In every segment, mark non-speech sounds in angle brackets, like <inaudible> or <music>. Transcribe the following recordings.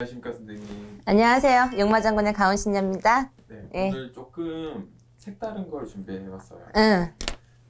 안녕하십니까 선생님. 안녕하세요. 용마장군의 가온신녀입니다. 네, 네. 오늘 조금 색다른 걸 준비해봤어요. 응,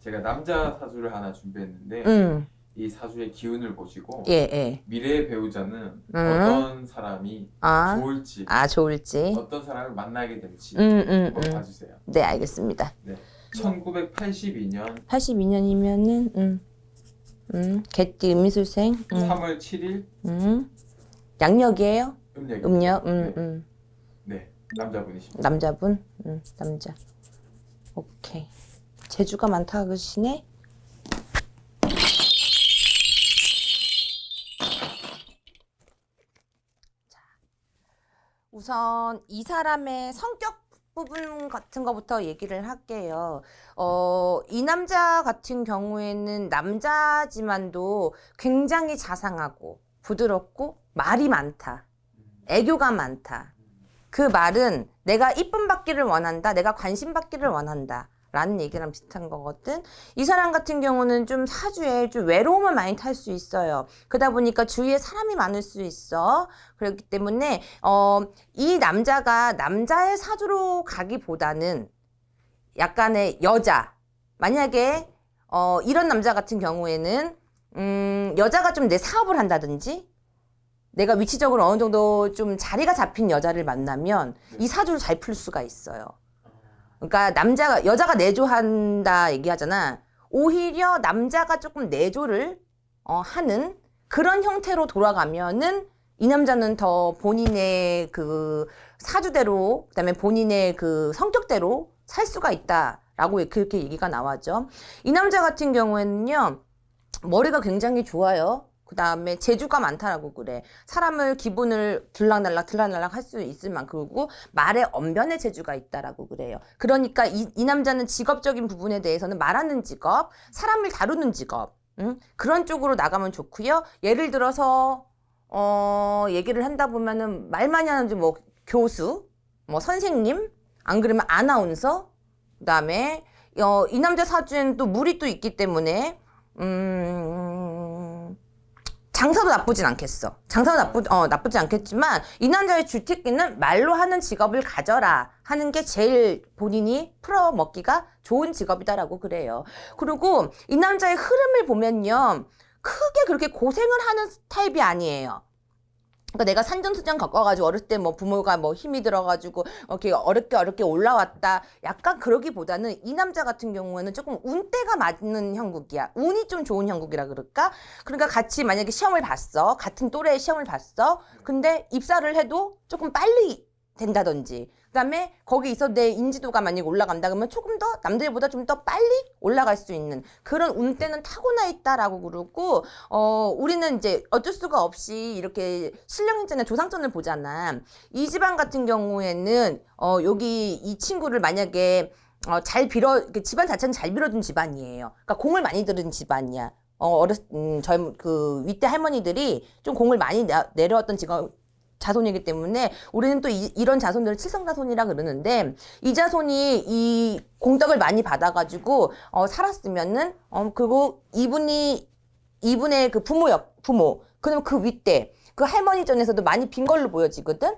제가 남자 사주를 하나 준비했는데 응, 이 사주의 기운을 보시고 예, 예. 미래의 배우자는 음. 어떤 사람이 아, 좋을지 아 좋을지. 어떤 사람을 만나게 될지 응, 응, 한번 응. 봐주세요. 네, 알겠습니다. 1982년 82년이면은, 응, 응, 개띠 음미술생, 응, 3월 7일 응. 양력이에요? 음력. 음력, 응, 네. 응. 네, 남자분이십니다. 남자분, 응, 남자. 오케이. 재주가 많다 그러시네. 자, 우선 이 사람의 성격 부분 같은 거부터 얘기를 할게요. 어, 이 남자 같은 경우에는 남자지만도 굉장히 자상하고 부드럽고 말이 많다. 애교가 많다. 그 말은 내가 이쁨 받기를 원한다. 내가 관심 받기를 원한다. 라는 얘기랑 비슷한 거거든. 이 사람 같은 경우는 좀 사주에 좀 외로움을 많이 탈 수 있어요. 그러다 보니까 주위에 사람이 많을 수 있어. 그렇기 때문에, 어, 이 남자가 남자의 사주로 가기보다는 약간의 여자. 만약에, 어, 이런 남자 같은 경우에는, 음, 여자가 좀 내 사업을 한다든지, 내가 위치적으로 어느 정도 좀 자리가 잡힌 여자를 만나면 이 사주를 잘 풀 수가 있어요. 그러니까 남자가 여자가 내조한다 얘기하잖아. 오히려 남자가 조금 내조를 어, 하는 그런 형태로 돌아가면은 이 남자는 더 본인의 그 사주대로 그다음에 본인의 그 성격대로 살 수가 있다라고 그렇게 얘기가 나와죠. 이 남자 같은 경우에는요. 머리가 굉장히 좋아요. 그 다음에 재주가 많다라고 그래. 사람을 기분을 들락날락 들락날락 할 수 있을 만큼 그리고 말에 언변의 재주가 있다라고 그래요. 그러니까 이, 이 남자는 직업적인 부분에 대해서는 말하는 직업, 사람을 다루는 직업, 응? 그런 쪽으로 나가면 좋고요. 예를 들어서 어 얘기를 한다 보면은 말 많이 하는지 뭐 교수, 뭐 선생님, 안 그러면 아나운서, 그다음에 어, 이 남자 사주에는 또 물이 또 있기 때문에 음. 장사도 나쁘진 않겠어. 장사도 나쁘, 어, 나쁘지 않겠지만, 이 남자의 주특기는 말로 하는 직업을 가져라 하는 게 제일 본인이 풀어먹기가 좋은 직업이다라고 그래요. 그리고 이 남자의 흐름을 보면요. 크게 그렇게 고생을 하는 타입이 아니에요. 그러니까 내가 산전수전 겪어가지고 어렸을 때 뭐 부모가 뭐 힘이 들어가지고 이렇게 어렵게 어렵게 올라왔다. 약간 그러기보다는 이 남자 같은 경우에는 조금 운때가 맞는 형국이야. 운이 좀 좋은 형국이라 그럴까? 그러니까 같이 만약에 시험을 봤어. 같은 또래의 시험을 봤어. 근데 입사를 해도 조금 빨리 된다든지. 그다음에 거기 있어 내 인지도가 만약에 올라간다 그러면 조금 더 남들보다 좀 더 빨리 올라갈 수 있는 그런 운때는 타고나 있다라고 그러고 어 우리는 이제 어쩔 수가 없이 이렇게 신령인전의 조상전을 보잖아. 이 집안 같은 경우에는 어 여기 이 친구를 만약에 어, 잘 빌어 집안 자체는 잘 빌어준 집안이에요. 그러니까 공을 많이 들은 집안이야. 어, 어렸 음, 젊 그 윗대 할머니들이 좀 공을 많이 내, 내려왔던 직업 자손이기 때문에 우리는 또 이, 런 자손들을 칠성자손이라 그러는데 이 자손이 이 공덕을 많이 받아가지고 어, 살았으면은 어, 그리고 이분이 이분의 그 부모 역 부모 그럼 그 윗대 그 할머니 전에서도 많이 빈 걸로 보여지거든.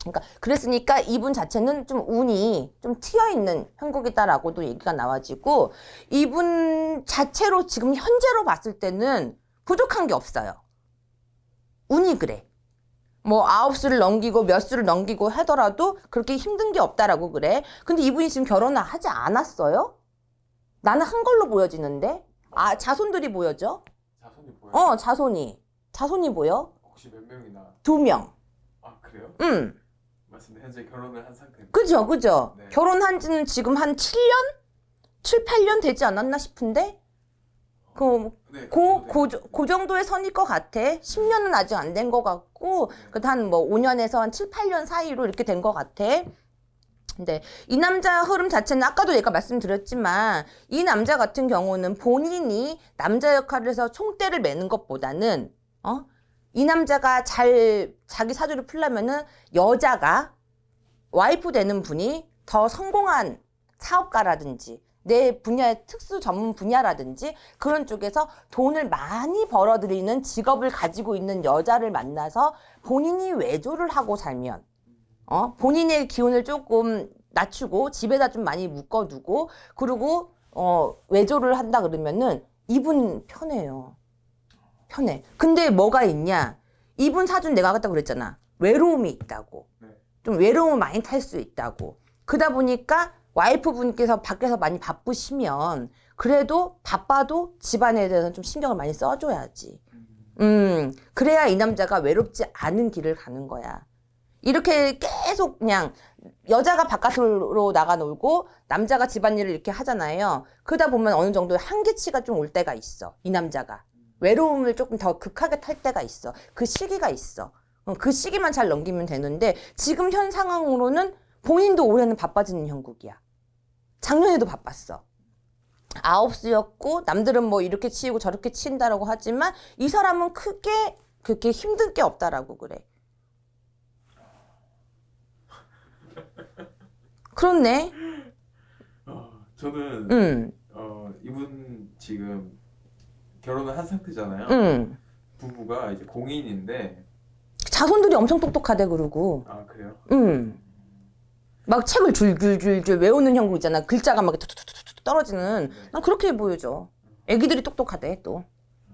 그러니까 그랬으니까 이분 자체는 좀 운이 좀 튀어 있는 형국이다라고도 얘기가 나와지고 이분 자체로 지금 현재로 봤을 때는 부족한 게 없어요. 운이 그래. 뭐 아홉 수를 넘기고 몇 수를 넘기고 하더라도 그렇게 힘든 게 없다라고 그래. 근데 이분이 지금 결혼을 하지 않았어요? 나는 한 걸로 보여지는데. 아 자손들이 보여져? 자손이 뭐예요? 어 자손이 자손이 보여? 혹시 몇 명이나? 두 명. 아 그래요? 음. 맞습니다. 현재 결혼을 한 상태입니다. 그죠, 그죠. 네. 결혼한 지는 지금 한 7년? 7, 8년 되지 않았나 싶은데? 그, 네, 고, 네. 고, 그 정도의 선일 것 같아. 10년은 아직 안 된 것 같고, 그한 뭐 5년에서 한 7, 8년 사이로 이렇게 된 것 같아. 근데 이 남자 흐름 자체는 아까도 내가 말씀드렸지만 이 남자 같은 경우는 본인이 남자 역할을 해서 총대를 매는 것보다는 어? 이 남자가 잘 자기 사주를 풀려면은 여자가 와이프 되는 분이 더 성공한 사업가라든지 내 분야의 특수 전문 분야라든지 그런 쪽에서 돈을 많이 벌어들이는 직업을 가지고 있는 여자를 만나서 본인이 외조를 하고 살면 어? 본인의 기운을 조금 낮추고 집에다 좀 많이 묶어두고 그리고 어, 외조를 한다 그러면은 이분 편해요. 편해. 근데 뭐가 있냐? 이분 사준 내가 아까 그랬잖아. 외로움이 있다고. 네. 좀 외로움을 많이 탈 수 있다고. 그러다 보니까 와이프분께서 밖에서 많이 바쁘시면 그래도 바빠도 집안에 대해서 좀 신경을 많이 써줘야지. 음, 그래야 이 남자가 외롭지 않은 길을 가는 거야. 이렇게 계속 그냥 여자가 바깥으로 나가 놀고 남자가 집안일을 이렇게 하잖아요. 그러다 보면 어느 정도 한계치가 좀 올 때가 있어. 이 남자가. 외로움을 조금 더 극하게 탈 때가 있어. 그 시기가 있어. 어, 그 시기만 잘 넘기면 되는데 지금 현 상황으로는 본인도 올해는 바빠지는 형국이야. 작년에도 바빴어. 아홉 수였고 남들은 뭐 이렇게 치이고 저렇게 치인다라고 하지만 이 사람은 크게 그렇게 힘든 게 없다라고 그래. 그렇네. 어, 저는 응, 어, 이분 지금 결혼을 한 상태잖아요. 응. 부부가 이제 공인인데 자손들이 엄청 똑똑하대 그러고. 아 그래요? 응. 막 책을 줄줄줄줄 외우는 형국 있잖아. 글자가 막 툭툭툭툭 떨어지는. 난 그렇게 보여줘. 애기들이 똑똑하대 또.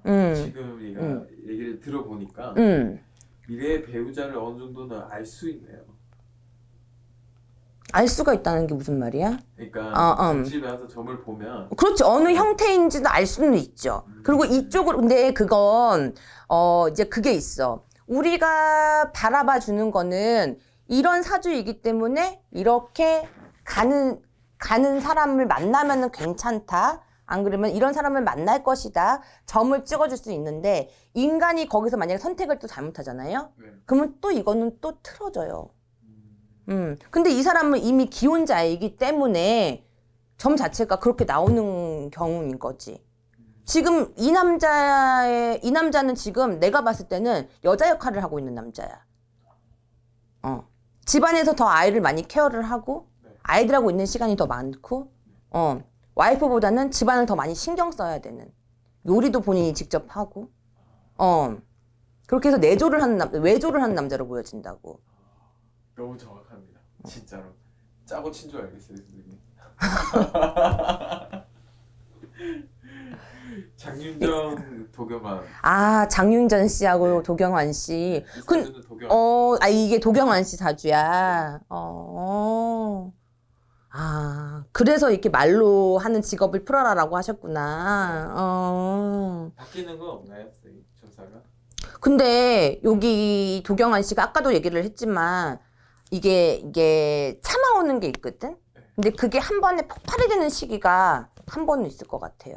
응, 지금 얘가 음. 얘기를 들어보니까 응. 미래의 배우자를 어느 정도는 알 수 있네요. 알 수가 있다는 게 무슨 말이야? 그러니까 어, 음. 집에 와서 점을 보면 그렇지 어느 형태인지는 알 수는 있죠. 그리고 이쪽으로 근데 그건 어 이제 그게 있어. 우리가 바라봐 주는 거는 이런 사주이기 때문에 이렇게 가는 가는 사람을 만나면은 괜찮다. 안 그러면 이런 사람을 만날 것이다. 점을 찍어줄 수 있는데 인간이 거기서 만약에 선택을 또 잘못하잖아요. 네. 그러면 또 이거는 또 틀어져요. 음, 음. 근데 이 사람은 이미 기혼자이기 때문에 점 자체가 그렇게 나오는 경우인 거지. 지금 이 남자의, 이 남자는 지금 내가 봤을 때는 여자 역할을 하고 있는 남자야. 어. 집안에서 더 아이를 많이 케어를 하고, 네. 아이들하고 있는 시간이 더 많고, 어. 와이프보다는 집안을 더 많이 신경 써야 되는. 요리도 본인이 직접 하고, 어. 그렇게 해서 내조를 하는 남, 외조를 하는 남자로 보여진다고. 너무 정확합니다. 진짜로 짜고 친 줄 알겠어요, 선생님. <laughs> 장윤정 도경환 아, 장윤전 씨하고 도경환 씨. 이 근- 사주는 도경환 어, 아, 이게 도경환 씨 사주야. 어. 아, 그래서 이렇게 말로 하는 직업을 풀어라라고 하셨구나. 어. 바뀌는 거 없나요, 선생님? 점사가? 근데 여기 도경환 씨가 아까도 얘기를 했지만 이게 이게 참아오는 게 있거든. 근데 그게 한 번에 폭발이 되는 시기가 한 번은 있을 것 같아요.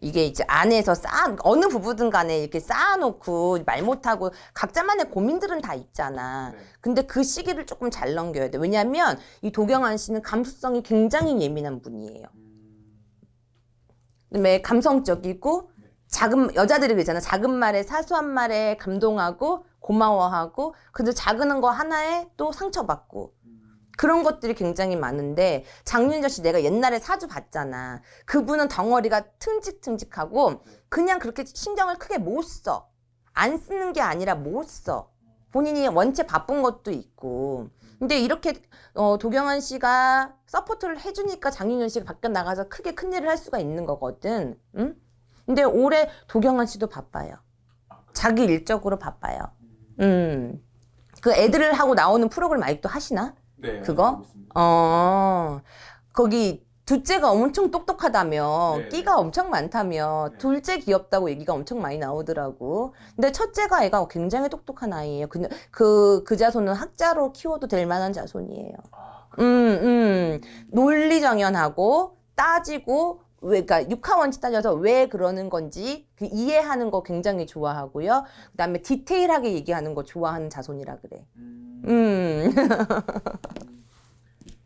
이게 이제 안에서 쌓아 어느 부부든 간에 이렇게 쌓아놓고 말 못하고 각자만의 고민들은 다 있잖아. 네. 근데 그 시기를 조금 잘 넘겨야 돼. 왜냐하면 이 도경환 씨는 감수성이 굉장히 예민한 분이에요. 음, 그다음에 감성적이고 네. 작은 여자들이 그러잖아. 작은 말에 사소한 말에 감동하고 고마워하고 근데 작은 거 하나에 또 상처받고 음, 그런 것들이 굉장히 많은데 장윤정 씨 내가 옛날에 사주 봤잖아. 그분은 덩어리가 튼직튼직하고 그냥 그렇게 신경을 크게 못 써. 안 쓰는 게 아니라 못 써. 본인이 원체 바쁜 것도 있고. 근데 이렇게 어, 도경환 씨가 서포트를 해주니까 장윤정 씨가 밖에 나가서 크게 큰 일을 할 수가 있는 거거든. 응? 근데 올해 도경환 씨도 바빠요. 자기 일적으로 바빠요. 음, 음. 그 애들을 하고 나오는 프로그램 아직도 하시나? 네, 그거? 알고 있습니다. 어, 거기 둘째가 엄청 똑똑하다며, 네. 끼가 엄청 많다며, 네. 둘째 귀엽다고 얘기가 엄청 많이 나오더라고. 근데 첫째가 애가 굉장히 똑똑한 아이예요. 근데 그, 그 자손은 학자로 키워도 될 만한 자손이에요. 아, 음, 음. 음, 논리정연하고, 따지고, 왜, 그니까 육하원칙 따져서 왜 그러는 건지 그 이해하는 거 굉장히 좋아하고요. 그 다음에 디테일하게 얘기하는 거 좋아하는 자손이라 그래. 음, 음.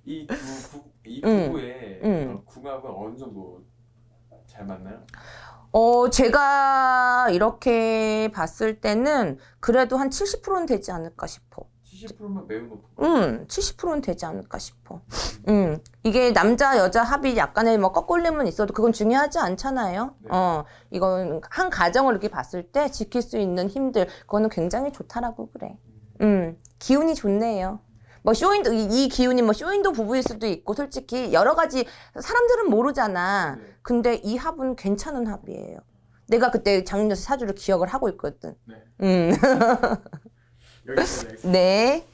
이 두, 부, 이 음, 부부의 음. 어, 궁합은 어느 정도 잘 맞나요? 어, 제가 이렇게 봤을 때는 그래도 한 70%는 되지 않을까 싶어. 70%면 매우 높은 음, 70%는 되지 않을까 싶어. 음, 이게 남자 여자 합이 약간의 뭐 꺾올림은 있어도 그건 중요하지 않잖아요. 네. 어, 이건 한 가정을 이렇게 봤을 때 지킬 수 있는 힘들, 그거는 굉장히 좋다라고 그래. 음, 기운이 좋네요. 뭐 쇼인도 이, 이 기운이 뭐 쇼인도 부부일 수도 있고 솔직히 여러 가지 사람들은 모르잖아. 네. 근데 이 합은 괜찮은 합이에요. 내가 그때 장윤정 씨 사주를 기억을 하고 있거든. 네. 음, <laughs> 네.